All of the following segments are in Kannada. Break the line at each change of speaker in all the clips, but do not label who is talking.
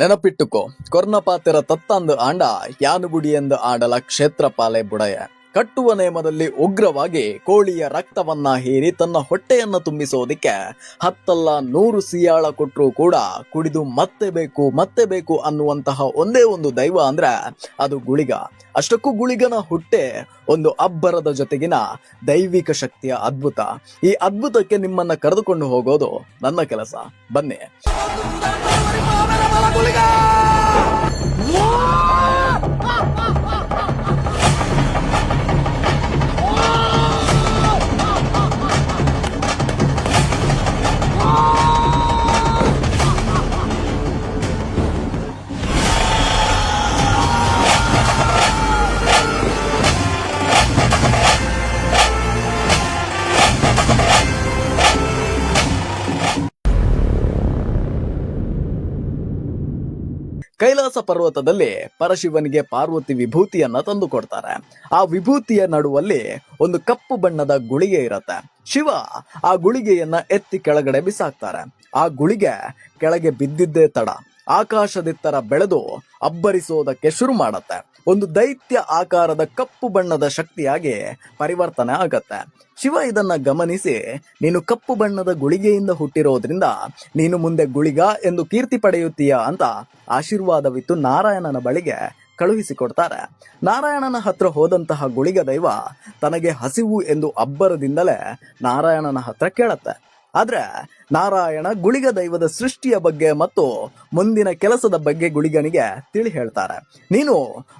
ನೆನಪಿಟ್ಟುಕೋ ಕೊರ್ನಪಾತೆರ ತತ್ತಂದು ಆಂಡ ಯಾನುಗುಡಿ ಎಂದು ಆಡಲ ಕ್ಷೇತ್ರಪಾಲೆ ಬುಡಯ. ಕಟ್ಟುವ ನೇಮದಲ್ಲಿ ಉಗ್ರವಾಗಿ ಕೋಳಿಯ ರಕ್ತವನ್ನ ಹೀರಿ ತನ್ನ ಹೊಟ್ಟೆಯನ್ನ ತುಂಬಿಸೋದಿಕ್ಕೆ ಹತ್ತಲ್ಲ ನೂರು ಸಿಯಾಳ ಕೊಟ್ಟರೂ ಕೂಡ ಕುಡಿದು ಮತ್ತೆ ಬೇಕು ಮತ್ತೆ ಬೇಕು ಅನ್ನುವಂತಹ ಒಂದೇ ಒಂದು ದೈವ ಅಂದ್ರೆ ಅದು ಗುಳಿಗ. ಅಷ್ಟಕ್ಕೂ ಗುಳಿಗನ ಹುಟ್ಟೆ ಒಂದು ಅಬ್ಬರದ ಜೊತೆಗಿನ ದೈವಿಕ ಶಕ್ತಿಯ ಅದ್ಭುತ. ಈ ಅದ್ಭುತಕ್ಕೆ ನಿಮ್ಮನ್ನ ಕರೆದುಕೊಂಡು ಹೋಗೋದು ನನ್ನ ಕೆಲಸ. ಬನ್ನಿ. colega! ಕೈಲಾಸ ಪರ್ವತದಲ್ಲಿ ಪರಶಿವನಿಗೆ ಪಾರ್ವತಿ ವಿಭೂತಿಯನ್ನ ತಂದು ಕೊಡ್ತಾರೆ. ಆ ವಿಭೂತಿಯ ನಡುವಲ್ಲಿ ಒಂದು ಕಪ್ಪು ಬಣ್ಣದ ಗುಳಿಗೆ ಇರತ್ತೆ. ಶಿವ ಆ ಗುಳಿಗೆಯನ್ನ ಎತ್ತಿ ಕೆಳಗಡೆ ಬಿಸಾಕ್ತಾರೆ. ಆ ಗುಳಿಗೆ ಕೆಳಗೆ ಬಿದ್ದಿದ್ದೇ ತಡ. ಆಕಾಶದಿತ್ತರ ಬೆಳೆದು ಅಬ್ಬರಿಸೋದಕ್ಕೆ ಶುರು ಮಾಡತ್ತೆ. ಒಂದು ದೈತ್ಯ ಆಕಾರದ ಕಪ್ಪು ಬಣ್ಣದ ಶಕ್ತಿಯಾಗಿ ಪರಿವರ್ತನೆ ಆಗತ್ತೆ. ಶಿವ ಇದನ್ನ ಗಮನಿಸಿ, ನೀನು ಕಪ್ಪು ಬಣ್ಣದ ಗುಳಿಗೆಯಿಂದ ಹುಟ್ಟಿರೋದ್ರಿಂದ ನೀನು ಮುಂದೆ ಗುಳಿಗ ಎಂದು ಕೀರ್ತಿ ಪಡೆಯುತ್ತೀಯ ಅಂತ ಆಶೀರ್ವಾದವಿತ್ತು ನಾರಾಯಣನ ಬಳಿಗೆ ಕಳುಹಿಸಿಕೊಡ್ತಾರೆ. ನಾರಾಯಣನ ಹತ್ರ ಹೋದಂತಹ ಗುಳಿಗ ದೈವ ತನಗೆ ಹಸಿವು ಎಂದು ಅಬ್ಬರದಿಂದಲೇ ನಾರಾಯಣನ ಹತ್ರ ಕೇಳತ್ತೆ. ಆದ್ರೆ ನಾರಾಯಣ ಗುಳಿಗ ದೈವದ ಸೃಷ್ಟಿಯ ಬಗ್ಗೆ ಮತ್ತು ಮುಂದಿನ ಕೆಲಸದ ಬಗ್ಗೆ ಗುಳಿಗನಿಗೆ ತಿಳಿ ಹೇಳ್ತಾರೆ. ನೀನು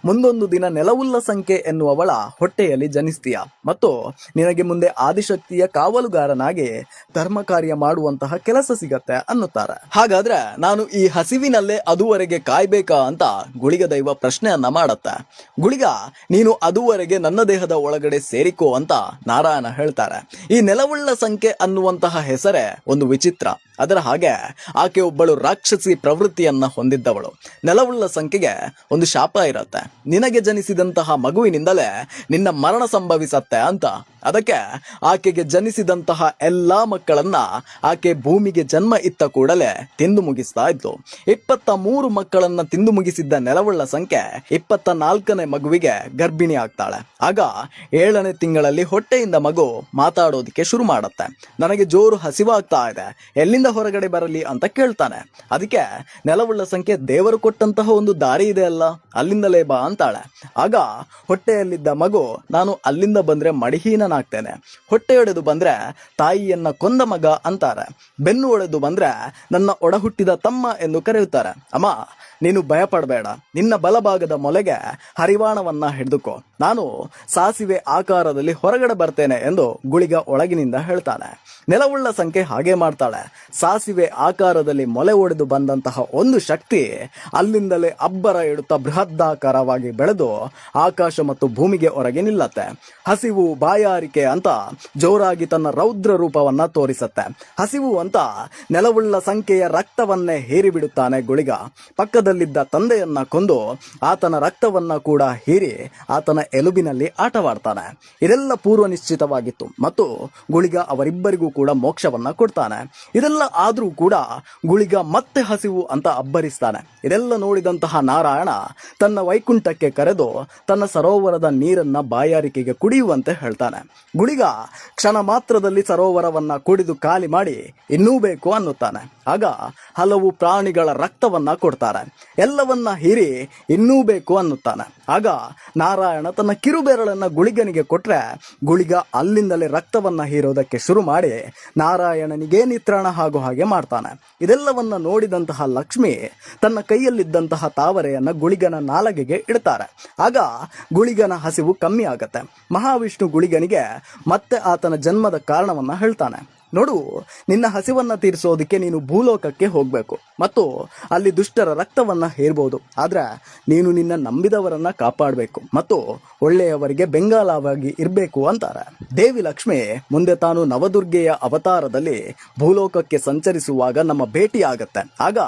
ಮುಂದೊಂದು ದಿನ ನೆಲವುಲ್ಲ ಸಂಖ್ಯೆ ಎನ್ನುವವಳ ಹೊಟ್ಟೆಯಲ್ಲಿ ಜನಿಸ್ತೀಯ ಮತ್ತು ನಿನಗೆ ಮುಂದೆ ಆದಿಶಕ್ತಿಯ ಕಾವಲುಗಾರನಾಗಿ ಧರ್ಮ ಕಾರ್ಯ ಮಾಡುವಂತಹ ಕೆಲಸ ಸಿಗತ್ತೆ ಅನ್ನುತ್ತಾರೆ. ಹಾಗಾದ್ರೆ ನಾನು ಈ ಹಸಿವಿನಲ್ಲೇ ಅದುವರೆಗೆ ಕಾಯ್ಬೇಕಾ ಅಂತ ಗುಳಿಗ ದೈವ ಪ್ರಶ್ನೆಯನ್ನ ಮಾಡತ್ತೆ. ಗುಳಿಗ, ನೀನು ಅದುವರೆಗೆ ನನ್ನ ದೇಹದ ಒಳಗಡೆ ಸೇರಿಕೋ ಅಂತ ನಾರಾಯಣ ಹೇಳ್ತಾರೆ. ಈ ನೆಲವುಳ್ಳ ಸಂಖ್ಯೆ ಅನ್ನುವಂತಹ ಹೆಸರೇ ಒಂದು ವಿಚಿತ್ರ. ಅದರ ಹಾಗೆ ಆಕೆ ಒಬ್ಬಳು ರಾಕ್ಷಸಿ ಪ್ರವೃತ್ತಿಯನ್ನ ಹೊಂದಿದ್ದವಳು. ನೆಲವುಳ್ಳ ಸಂಖ್ಯೆಗೆ ಒಂದು ಶಾಪ ಇರತ್ತೆ. ನಿನಗೆ ಜನಿಸಿದಂತಹ ಮಗುವಿನಿಂದಲೇ ನಿನ್ನ ಮರಣ ಸಂಭವಿಸತ್ತೆ ಅಂತ. ಅದಕ್ಕೆ ಆಕೆಗೆ ಜನಿಸಿದಂತಹ ಎಲ್ಲಾ ಮಕ್ಕಳನ್ನ ಆಕೆ ಭೂಮಿಗೆ ಜನ್ಮ ಇತ್ತ ಕೂಡಲೇ ತಿಂದು ಮುಗಿಸ್ತಾ ಇದ್ಲು. ಇಪ್ಪತ್ತ ಮೂರು ಮಕ್ಕಳನ್ನ ತಿಂದು ಮುಗಿಸಿದ್ದ ನೆಲವುಳ್ಳ ಸಂಖ್ಯೆ ಇಪ್ಪತ್ತ ನಾಲ್ಕನೇ ಮಗುವಿಗೆ ಗರ್ಭಿಣಿ ಆಗ್ತಾಳೆ. ಆಗ ಏಳನೇ ತಿಂಗಳಲ್ಲಿ ಹೊಟ್ಟೆಯಿಂದ ಮಗು ಮಾತಾಡೋದಿಕ್ಕೆ ಶುರು ಮಾಡತ್ತೆ. ನನಗೆ ಜೋರು ಹಸಿವಾಗ್ತಾ ಇದೆ. ಎಲ್ಲಿಂದ ಹೊರಗಡೆ ಬರಲಿ ಅಂತ ಕೇಳ್ತಾನೆ. ಅದಕ್ಕೆ ನೆಲವುಳ್ಳ ಸಂಖ್ಯೆ ದೇವರು ಕೊಟ್ಟಂತಹ ಒಂದು ದಾರಿ ಇದೆ ಅಲ್ಲ? ಅಲ್ಲಿಂದಲೇ ಬಾ ಅಂತಾಳೆ. ಆಗ ಹೊಟ್ಟೆಯಲ್ಲಿದ್ದ ಮಗು, ನಾನು ಅಲ್ಲಿಂದ ಬಂದ್ರೆ ಮಡಿಹೀನನಾಗ್ತೇನೆ. ಹೊಟ್ಟೆಯೊಡೆದು ಬಂದ್ರೆ ತಾಯಿಯನ್ನ ಕೊಂದ ಮಗ ಅಂತಾರೆ. ಬೆನ್ನು ಒಡೆದು ಬಂದ್ರೆ ನನ್ನ ಒಡಹುಟ್ಟಿದ ತಮ್ಮ ಎಂದು ಕರೆಯುತ್ತಾರೆ. ಅಮ್ಮ, ನೀನು ಭಯಪಡಬೇಡ. ನಿನ್ನ ಬಲಭಾಗದ ಮೊಲೆಗೆ ಹರಿವಾಣವನ್ನ ಹಿಡಿದುಕೋ. ನಾನು ಸಾಸಿವೆ ಆಕಾರದಲ್ಲಿ ಹೊರಗಡೆ ಬರ್ತೇನೆ ಎಂದು ಗುಳಿಗ ಒಳಗಿನಿಂದ ಹೇಳ್ತಾನೆ. ನೆಲವುಳ್ಳ ಸಂಖ್ಯೆ ಹಾಗೆ ಮಾಡ್ತಾಳೆ. ಸಾಸಿವೆ ಆಕಾರದಲ್ಲಿ ಮೊಲೆ ಒಡೆದು ಬಂದಂತಹ ಒಂದು ಶಕ್ತಿ ಅಲ್ಲಿಂದಲೇ ಅಬ್ಬರ ಇಡುತ್ತಾ ಬೃಹದಾಕಾರವಾಗಿ ಬೆಳೆದು ಆಕಾಶ ಮತ್ತು ಭೂಮಿಗೆ ಹೊರಗೆ ನಿಲ್ಲತ್ತೆ. ಹಸಿವು ಬಾಯಾರಿಕೆ ಅಂತ ಜೋರಾಗಿ ತನ್ನ ರೌದ್ರ ರೂಪವನ್ನ ತೋರಿಸತ್ತೆ. ಹಸಿವು ಅಂತ ನೆಲವುಳ್ಳ ಸಂಖ್ಯೆಯ ರಕ್ತವನ್ನೇ ಹೀರಿಬಿಡುತ್ತಾನೆ ಗುಳಿಗ. ಪಕ್ಕದಲ್ಲಿದ್ದ ತಂದೆಯನ್ನ ಕೊಂದು ಆತನ ರಕ್ತವನ್ನ ಕೂಡ ಹೀರಿ ಆತನ ಎಲುಬಿನಲ್ಲಿ ಆಟವಾಡ್ತಾನೆ. ಇದೆಲ್ಲ ಪೂರ್ವ ನಿಶ್ಚಿತವಾಗಿತ್ತು ಮತ್ತು ಗುಳಿಗ ಅವರಿಬ್ಬರಿಗೂ ಕೂಡ ಮೋಕ್ಷವನ್ನ ಕೊಡ್ತಾನೆ. ಇದೆಲ್ಲ ಆದರೂ ಕೂಡ ಗುಳಿಗ ಮತ್ತೆ ಹಸಿವು ಅಂತ ಅಬ್ಬರಿಸ್ತಾನೆ. ಇದೆಲ್ಲ ನೋಡಿದಂತಹ ನಾರಾಯಣ ತನ್ನ ವೈಕುಂಠಕ್ಕೆ ಕರೆದು ತನ್ನ ಸರೋವರದ ನೀರನ್ನ ಬಾಯಾರಿಕೆಗೆ ಕುಡಿಯುವಂತೆ ಹೇಳ್ತಾನೆ. ಗುಳಿಗ ಕ್ಷಣ ಮಾತ್ರದಲ್ಲಿ ಸರೋವರವನ್ನ ಕುಡಿದು ಖಾಲಿ ಮಾಡಿ ಇನ್ನೂ ಬೇಕು ಅನ್ನುತ್ತಾನೆ. ಆಗ ಹಲವು ಪ್ರಾಣಿಗಳ ರಕ್ತವನ್ನ ಕೊಡ್ತಾರೆ. ಎಲ್ಲವನ್ನ ಹೀರಿ ಇನ್ನೂ ಬೇಕು ಅನ್ನುತ್ತಾನೆ. ಆಗ ನಾರಾಯಣ ತನ್ನ ಕಿರುಬೆರಳನ್ನ ಗುಳಿಗನಿಗೆ ಕೊಟ್ರೆ ಗುಳಿಗ ಅಲ್ಲಿಂದಲೇ ರಕ್ತವನ್ನ ಹೀರೋದಕ್ಕೆ ಶುರು ಮಾಡಿ ನಾರಾಯಣನಿಗೆ ನಿತ್ರಣ ಹಾಗೂ ಹಾಗೆ ಮಾಡ್ತಾನೆ. ಇದೆಲ್ಲವನ್ನ ನೋಡಿದಂತಹ ಲಕ್ಷ್ಮಿ ತನ್ನ ಕೈಯಲ್ಲಿದ್ದಂತಹ ತಾವರೆಯನ್ನ ಗುಳಿಗನ ನಾಲಗೆಗೆ ಇಡ್ತಾರೆ. ಆಗ ಗುಳಿಗನ ಹಸಿವು ಕಮ್ಮಿ ಆಗತ್ತೆ. ಮಹಾವಿಷ್ಣು ಗುಳಿಗನಿಗೆ ಮತ್ತೆ ಆತನ ಜನ್ಮದ ಕಾರಣವನ್ನ ಹೇಳ್ತಾನೆ. ನೋಡು, ನಿನ್ನ ಹಸಿವನ್ನ ತೀರಿಸೋದಕ್ಕೆ ನೀನು ಭೂಲೋಕಕ್ಕೆ ಹೋಗ್ಬೇಕು. ಮತ್ತು ಅಲ್ಲಿ ದುಷ್ಟರ ರಕ್ತವನ್ನ ಹೇರ್ಬೋದು. ಆದ್ರೆ ನೀನು ನಿನ್ನ ನಂಬಿದವರನ್ನ ಕಾಪಾಡಬೇಕು. ಮತ್ತು ಒಳ್ಳೆಯವರಿಗೆ ಬೆಂಗಾಲವಾಗಿ ಇರಬೇಕು ಅಂತಾರೆ. ದೇವಿ ಲಕ್ಷ್ಮಿ ಮುಂದೆ ತಾನು ನವದುರ್ಗೆಯ ಅವತಾರದಲ್ಲಿ ಭೂಲೋಕಕ್ಕೆ ಸಂಚರಿಸುವಾಗ ನಮ್ಮ ಭೇಟಿ ಆಗತ್ತೆ ಆಗ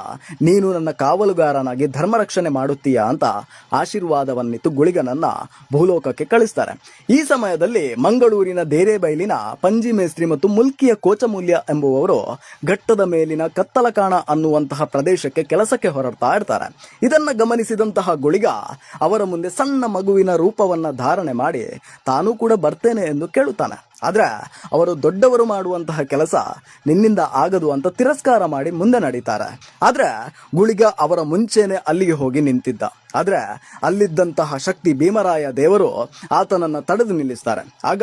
ನೀನು ನನ್ನ ಕಾವಲುಗಾರನಾಗಿ ಧರ್ಮರಕ್ಷಣೆ ಮಾಡುತ್ತೀಯಾ ಅಂತ ಆಶೀರ್ವಾದವನ್ನಿತ್ತು ಗುಳಿಗನನ್ನ ಭೂಲೋಕಕ್ಕೆ ಕಳಿಸ್ತಾರೆ. ಈ ಸಮಯದಲ್ಲಿ ಮಂಗಳೂರಿನ ದೇರೆಬೈಲಿನ ಪಂಜಿ ಮೇಸ್ತ್ರಿ ಮತ್ತು ಮುಲ್ಕಿಯ ಕೋಚಮೂಲ್ಯ ಎಂಬುವವರು ಘಟ್ಟದ ಮೇಲಿನ ಕತ್ತಲಕಾಣ ಅನ್ನುವಂತಹ ಪ್ರದೇಶಕ್ಕೆ ಕೆಲಸಕ್ಕೆ ಹೊರಡ್ತಾ ಇರ್ತಾರೆ. ಇದನ್ನ ಗಮನಿಸಿದಂತಹ ಗುಳಿಗ ಅವರ ಮುಂದೆ ಸಣ್ಣ ಮಗುವಿನ ರೂಪವನ್ನ ಧಾರಣೆ ಮಾಡಿ ತಾನೂ ಕೂಡ ಬರ್ತೇನೆ ಎಂದು ಕೇಳುತ್ತಾನೆ. ಆದ್ರೆ ಅವರು ದೊಡ್ಡವರು ಮಾಡುವಂತಹ ಕೆಲಸ ನಿನ್ನಿಂದ ಆಗದು ಅಂತ ತಿರಸ್ಕಾರ ಮಾಡಿ ಮುಂದೆ ನಡೀತಾರೆ. ಆದ್ರೆ ಗುಳಿಗ ಅವರ ಮುಂಚೆನೆ ಅಲ್ಲಿಗೆ ಹೋಗಿ ನಿಂತಿದ್ದ. ಆದ್ರೆ ಅಲ್ಲಿದ್ದಂತಹ ಶಕ್ತಿ ಭೀಮರಾಯ ದೇವರು ಆತನನ್ನ ತಡೆದು ನಿಲ್ಲಿಸ್ತಾರೆ. ಆಗ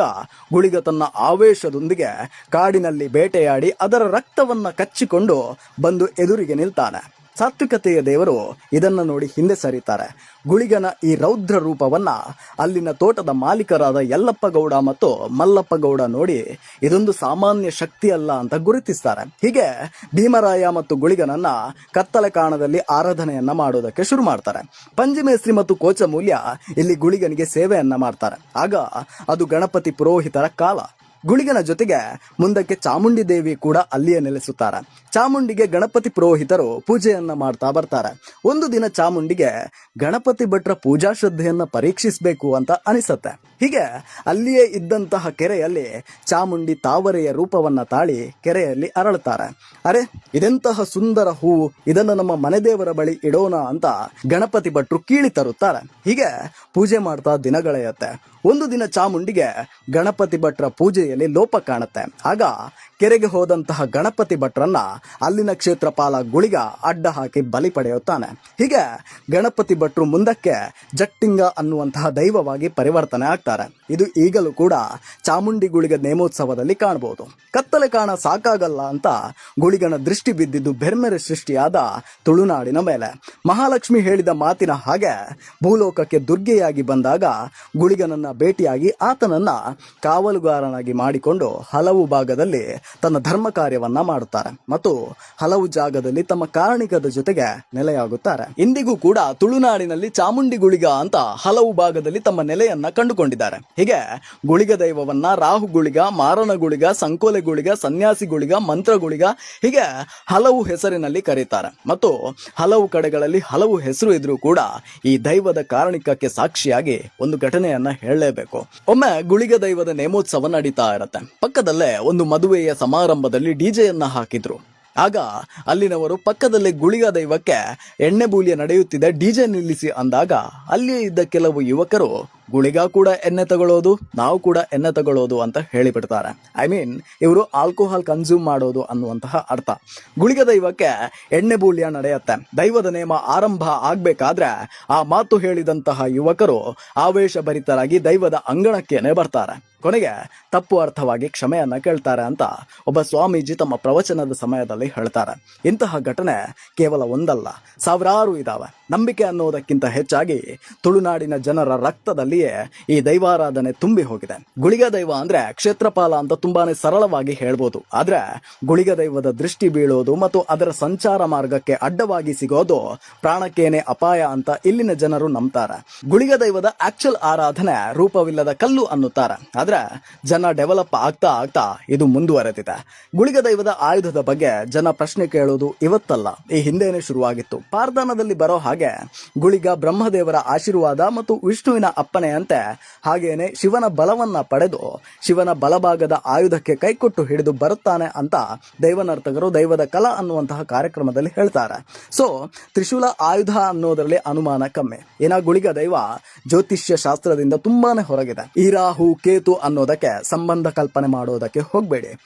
ಗುಳಿಗ ತನ್ನ ಆವೇಶದೊಂದಿಗೆ ಕಾಡಿನಲ್ಲಿ ಬೇಟೆಯಾಡಿ ಅದರ ರಕ್ತವನ್ನ ಕಚ್ಚಿಕೊಂಡು ಬಂದು ಎದುರಿಗೆ ನಿಲ್ತಾನೆ. ಸಾತ್ವಿಕತೆಯ ದೇವರು ಇದನ್ನು ನೋಡಿ ಹಿಂದೆ ಸರಿತಾರೆ. ಗುಳಿಗನ ಈ ರೌದ್ರ ರೂಪವನ್ನ ಅಲ್ಲಿನ ತೋಟದ ಮಾಲೀಕರಾದ ಯಲ್ಲಪ್ಪ ಗೌಡ ಮತ್ತು ಮಲ್ಲಪ್ಪ ಗೌಡ ನೋಡಿ ಇದೊಂದು ಸಾಮಾನ್ಯ ಶಕ್ತಿ ಅಲ್ಲ ಅಂತ ಗುರುತಿಸ್ತಾರೆ. ಹೀಗೆ ಭೀಮರಾಯ ಮತ್ತು ಗುಳಿಗನನ್ನ ಕತ್ತಲೆ ಕಾಣದಲ್ಲಿ ಆರಾಧನೆಯನ್ನ ಮಾಡೋದಕ್ಕೆ ಶುರು ಮಾಡ್ತಾರೆ. ಪಂಚಮೇಸ್ತ್ರಿ ಮತ್ತು ಕೋಚಮೂಲ್ಯ ಇಲ್ಲಿ ಗುಳಿಗನಿಗೆ ಸೇವೆಯನ್ನ ಮಾಡ್ತಾರೆ. ಆಗ ಅದು ಗಣಪತಿ ಪುರೋಹಿತರ ಕಾಲ. ಗುಳಿಗನ ಜೊತೆಗೆ ಮುಂದಕ್ಕೆ ಚಾಮುಂಡಿ ದೇವಿ ಕೂಡ ಅಲ್ಲಿಯೇ ನೆಲೆಸುತ್ತಾರೆ. ಚಾಮುಂಡಿಗೆ ಗಣಪತಿ ಪುರೋಹಿತರು ಪೂಜೆಯನ್ನ ಮಾಡ್ತಾ ಬರ್ತಾರೆ. ಒಂದು ದಿನ ಚಾಮುಂಡಿಗೆ ಗಣಪತಿ ಭಟ್ರ ಪೂಜಾ ಶ್ರದ್ಧೆಯನ್ನ ಪರೀಕ್ಷಿಸಬೇಕು ಅಂತ ಅನಿಸತ್ತೆ. ಹೀಗೆ ಅಲ್ಲಿಯೇ ಇದ್ದಂತಹ ಕೆರೆಯಲ್ಲಿ ಚಾಮುಂಡಿ ತಾವರೆಯ ರೂಪವನ್ನ ತಾಳಿ ಕೆರೆಯಲ್ಲಿ ಅರಳುತ್ತಾರೆ. ಅರೆ, ಇದೆಂತಹ ಸುಂದರ ಹೂವು, ಇದನ್ನು ನಮ್ಮ ಮನೆ ದೇವರ ಬಳಿ ಇಡೋಣ ಅಂತ ಗಣಪತಿ ಭಟ್ರು ಕೀಳಿ ತರುತ್ತಾರೆ. ಹೀಗೆ ಪೂಜೆ ಮಾಡ್ತಾ ದಿನಗಳೆಯುತ್ತೆ. ಒಂದು ದಿನ ಚಾಮುಂಡಿಗೆ ಗಣಪತಿ ಭಟ್ರ ಪೂಜೆಯಲ್ಲಿ ಲೋಪ ಕಾಣುತ್ತೆ. ಆಗ ಕೆರೆಗೆ ಹೋದಂತಹ ಗಣಪತಿ ಭಟ್ರನ್ನ ಅಲ್ಲಿನ ಕ್ಷೇತ್ರಪಾಲ ಗುಳಿಗ ಅಡ್ಡ ಹಾಕಿ ಬಲಿ ಪಡೆಯುತ್ತಾನೆ. ಹೀಗೆ ಗಣಪತಿ ಭಟ್ರು ಮುಂದಕ್ಕೆ ಜಟ್ಟಿಂಗ ಅನ್ನುವಂತಹ ದೈವವಾಗಿ ಪರಿವರ್ತನೆ ಆಗ್ತಾರೆ. ಇದು ಈಗಲೂ ಕೂಡ ಚಾಮುಂಡಿ ಗುಳಿಗ ನೇಮೋತ್ಸವದಲ್ಲಿ ಕಾಣಬಹುದು ಕತ್ತಲೆ ಕಾಣ ಸಾಕಾಗಲ್ಲ ಅಂತ ಗುಳಿಗನ ದೃಷ್ಟಿ ಬಿದ್ದಿದ್ದು ಬೆರ್ಮೆರೆ ಸೃಷ್ಟಿಯಾದ ತುಳುನಾಡಿನ ಮೇಲೆ. ಮಹಾಲಕ್ಷ್ಮಿ ಹೇಳಿದ ಮಾತಿನ ಹಾಗೆ ಭೂಲೋಕಕ್ಕೆ ದುರ್ಗೆಯಾಗಿ ಬಂದಾಗ ಗುಳಿಗನನ್ನ ಭೇಟಿಯಾಗಿ ಆತನನ್ನ ಕಾವಲುಗಾರನಾಗಿ ಮಾಡಿಕೊಂಡು ಹಲವು ಭಾಗದಲ್ಲಿ ತನ್ನ ಧರ್ಮ ಕಾರ್ಯವನ್ನ ಮಾಡುತ್ತಾರೆ. ಮತ್ತು ಹಲವು ಜಾಗದಲ್ಲಿ ತಮ್ಮ ಕಾರಣಿಕದ ಜೊತೆಗೆ ನೆಲೆಯಾಗುತ್ತಾರೆ. ಇಂದಿಗೂ ಕೂಡ ತುಳುನಾಡಿನಲ್ಲಿ ಚಾಮುಂಡಿ ಗುಳಿಗ ಅಂತ ಹಲವು ಭಾಗದಲ್ಲಿ ತಮ್ಮ ನೆಲೆಯನ್ನ ಕಂಡುಕೊಂಡಿದ್ದಾರೆ. ಹೀಗೆ ಗುಳಿಗ ದೈವವನ್ನ ರಾಹು ಗುಳಿಗ, ಮಾರನ ಗುಳಿಗ, ಸಂಕೋಲೆ ಗುಳಿಗ, ಸನ್ಯಾಸಿ ಗುಳಿಗ, ಮಂತ್ರ ಗುಳಿಗ ಹೀಗೆ ಹಲವು ಹೆಸರಿನಲ್ಲಿ ಕರೀತಾರೆ. ಮತ್ತು ಹಲವು ಕಡೆಗಳಲ್ಲಿ ಹಲವು ಹೆಸರು ಇದ್ರೂ ಕೂಡ ಈ ದೈವದ ಕಾರಣಿಕಕ್ಕೆ ಸಾಕ್ಷಿಯಾಗಿ ಒಂದು ಘಟನೆಯನ್ನ ಹೇಳಲೇಬೇಕು ಒಮ್ಮೆ ಗುಳಿಗ ದೈವದ ನೇಮೋತ್ಸವ ನಡೀತಾ ಇರತ್ತೆ. ಪಕ್ಕದಲ್ಲೇ ಒಂದು ಮದುವೆಯ ಸಮಾರಂಭದಲ್ಲಿ ಡಿಜೆಯನ್ನ ಹಾಕಿದ್ರು. ಆಗ ಅಲ್ಲಿನವರು ಪಕ್ಕದಲ್ಲೇ ಗುಳಿಗ ದೈವಕ್ಕೆ ಎಣ್ಣೆ ಬೂಲಿಯ ನಡೆಯುತ್ತಿದೆ ಡಿಜೆ ನಿಲ್ಲಿಸಿ ಅಂದಾಗ ಅಲ್ಲಿಯೇ ಇದ್ದ ಕೆಲವು ಯುವಕರು ಗುಳಿಗ ಕೂಡ ಎಣ್ಣೆ ತಗೊಳ್ಳೋದು ನಾವು ಕೂಡ ಎಣ್ಣೆ ತಗೊಳ್ಳೋದು ಅಂತ ಹೇಳಿಬಿಡ್ತಾರೆ. ಐ ಮೀನ್ ಇವರು ಆಲ್ಕೋಹಾಲ್ ಕನ್ಸ್ಯೂಮ್ ಮಾಡೋದು ಅನ್ನುವಂತಹ ಅರ್ಥ. ಗುಳಿಗ ದೈವಕ್ಕೆ ಎಣ್ಣೆ ಬೂಳ್ಯ ನಡೆಯುತ್ತೆ. ದೈವದ ನೇಮ ಆರಂಭ ಆಗ್ಬೇಕಾದ್ರೆ ಆ ಮಾತು ಹೇಳಿದಂತಹ ಯುವಕರು ಆವೇಶಭರಿತರಾಗಿ ದೈವದ ಅಂಗಣಕ್ಕೇನೆ ಬರ್ತಾರೆ. ಕೊನೆಗೆ ತಪ್ಪು ಅರ್ಥವಾಗಿ ಕ್ಷಮೆಯನ್ನ ಕೇಳ್ತಾರೆ ಅಂತ ಒಬ್ಬ ಸ್ವಾಮೀಜಿ ತಮ್ಮ ಪ್ರವಚನದ ಸಮಯದಲ್ಲಿ ಹೇಳ್ತಾರೆ. ಇಂತಹ ಘಟನೆ ಕೇವಲ ಒಂದಲ್ಲ, ಸಾವಿರಾರು ಇದಾವೆ. ನಂಬಿಕೆ ಅನ್ನೋದಕ್ಕಿಂತ ಹೆಚ್ಚಾಗಿ ತುಳುನಾಡಿನ ಜನರ ರಕ್ತದಲ್ಲಿಯೇ ಈ ದೈವಾರಾಧನೆ ತುಂಬಿ ಹೋಗಿದೆ. ಗುಳಿಗ ದೈವ ಅಂದ್ರೆ ಕ್ಷೇತ್ರಪಾಲ ಅಂತ ತುಂಬಾನೇ ಸರಳವಾಗಿ ಹೇಳ್ಬೋದು. ಆದ್ರೆ ಗುಳಿಗ ದೈವದ ದೃಷ್ಟಿ ಬೀಳೋದು ಮತ್ತು ಅದರ ಸಂಚಾರ ಮಾರ್ಗಕ್ಕೆ ಅಡ್ಡವಾಗಿ ಸಿಗೋದು ಪ್ರಾಣಕ್ಕೇನೆ ಅಪಾಯ ಅಂತ ಇಲ್ಲಿನ ಜನರು ನಂಬುತ್ತಾರೆ ಗುಳಿಗ ದೈವದ ಆಕ್ಚುಲ್ ಆರಾಧನೆ ರೂಪವಿಲ್ಲದ ಕಲ್ಲು ಅನ್ನುತ್ತಾರೆ. ಆದ್ರೆ ಜನ ಡೆವಲಪ್ ಆಗ್ತಾ ಆಗ್ತಾ ಇದು ಮುಂದುವರೆದಿದೆ. ಗುಳಿಗ ದೈವದ ಆಯುಧದ ಬಗ್ಗೆ ಜನ ಪ್ರಶ್ನೆ ಕೇಳೋದು ಇವತ್ತಲ್ಲ, ಈ ಹಿಂದೆನೆ ಶುರುವಾಗಿತ್ತು. ಪಾರ್ದಾನದಲ್ಲಿ ಬರೋ ಹಾಗೆ ಗುಳಿಗ ಬ್ರಹ್ಮದೇವರ ಆಶೀರ್ವಾದ ಮತ್ತು ವಿಷ್ಣುವಿನ ಅಪ್ಪನೆಯಂತೆ ಹಾಗೇನೆ ಶಿವನ ಬಲವನ್ನ ಪಡೆದು ಶಿವನ ಬಲಭಾಗದ ಆಯುಧಕ್ಕೆ ಕೈಕೊಟ್ಟು ಹಿಡಿದು ಬರುತ್ತಾನೆ ಅಂತ ದೈವನರ್ತಕರು, ದೈವದ ಕಲಾ ಅನ್ನುವಂತಹ ಕಾರ್ಯಕ್ರಮದಲ್ಲಿ ಹೇಳ್ತಾರೆ. ಸೊ ತ್ರಿಶೂಲ ಆಯುಧ ಅನ್ನೋದರಲ್ಲಿ ಅನುಮಾನ ಕಮ್ಮಿ. ಏನ ಗುಳಿಗ ದೈವ ಜ್ಯೋತಿಷ್ಯ ಶಾಸ್ತ್ರದಿಂದ ತುಂಬಾನೇ ಹೊರಗಿದೆ. ಈ ರಾಹು, ಕೇತು ಅನ್ನೋದಕ್ಕೆ ಸಂಬಂಧ ಕಲ್ಪನೆ ಮಾಡೋದಕ್ಕೆ ಹೋಗಬೇಡಿ.